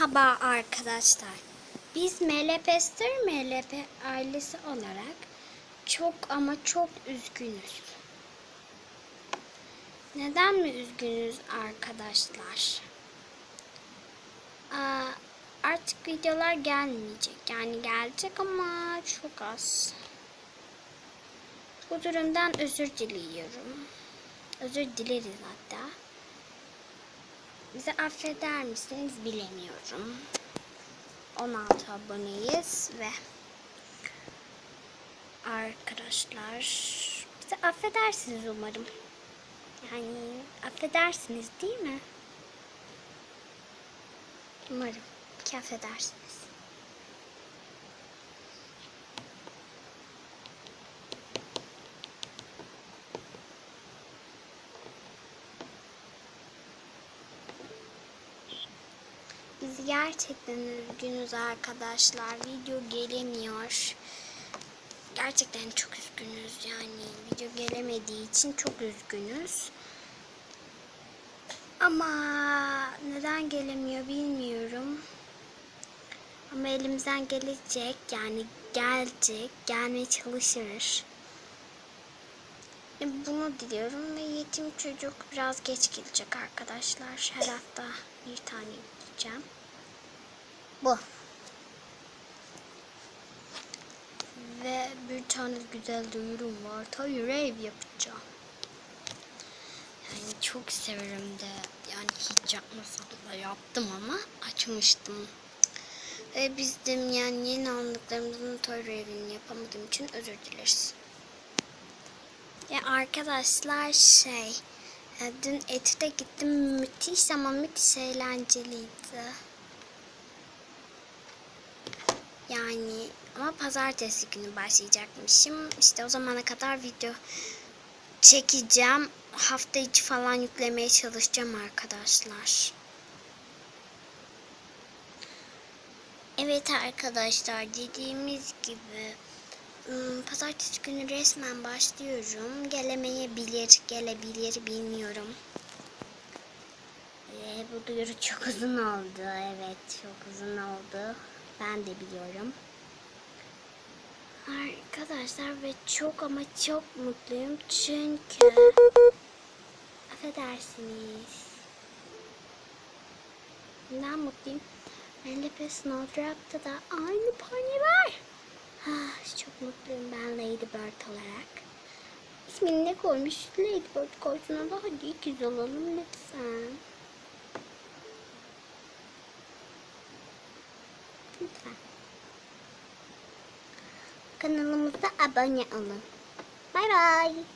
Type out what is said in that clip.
Merhaba arkadaşlar. Biz Melepester Melepe ailesi olarak çok ama çok üzgünüz. Neden mi üzgünüz arkadaşlar? Aa, artık videolar gelmeyecek. Yani gelecek ama çok az. Bu durumdan özür diliyorum. Özür dileriz hatta. Bizi affeder misiniz bilemiyorum. 16 aboneyiz ve arkadaşlar bizi affedersiniz umarım. Yani affedersiniz değil mi? Umarım ki affedersiniz. Biz gerçekten üzgünüz arkadaşlar. Video gelemiyor. Gerçekten çok üzgünüz yani. Video gelemediği için çok üzgünüz. Ama neden gelemiyor bilmiyorum. Ama elimizden gelecek yani gelecek, gelmeye çalışır. E, Bunu diliyorum ve yetim çocuk biraz geç gelecek arkadaşlar. Her hafta bir tane gideceğim. Bu. Ve bir tane güzel duyurum var. Tabii rave yapacağım. Yani çok severim de yani hiç yapmasam da yaptım ama açmıştım. Ve bizim yani yeni aldıklarımızın toy rave'ini yapamadığım için özür dileriz. Ya arkadaşlar şey dün etüde gittim müthiş ama müthiş eğlenceliydi. Yani ama pazartesi günü başlayacakmışım. İşte o zamana kadar video çekeceğim. Hafta içi falan yüklemeye çalışacağım arkadaşlar. Evet arkadaşlar dediğimiz gibi pazartesi günü resmen başlıyorum. Gelemeyebilir, gelebilir bilmiyorum. Ee, bu duyuru çok uzun oldu. Evet çok uzun oldu. Ben de biliyorum. Arkadaşlar ve çok ama çok mutluyum çünkü affedersiniz. Neden mutluyum? Melip'e Snowdrop'ta da aynı pony var. Ah, çok mutluyum ben Ladybird olarak. İsmini ne koymuş? Ladybird koysun da hadi ikiz olalım lütfen. Lütfen. Kanalımıza abone olun. Bay bay.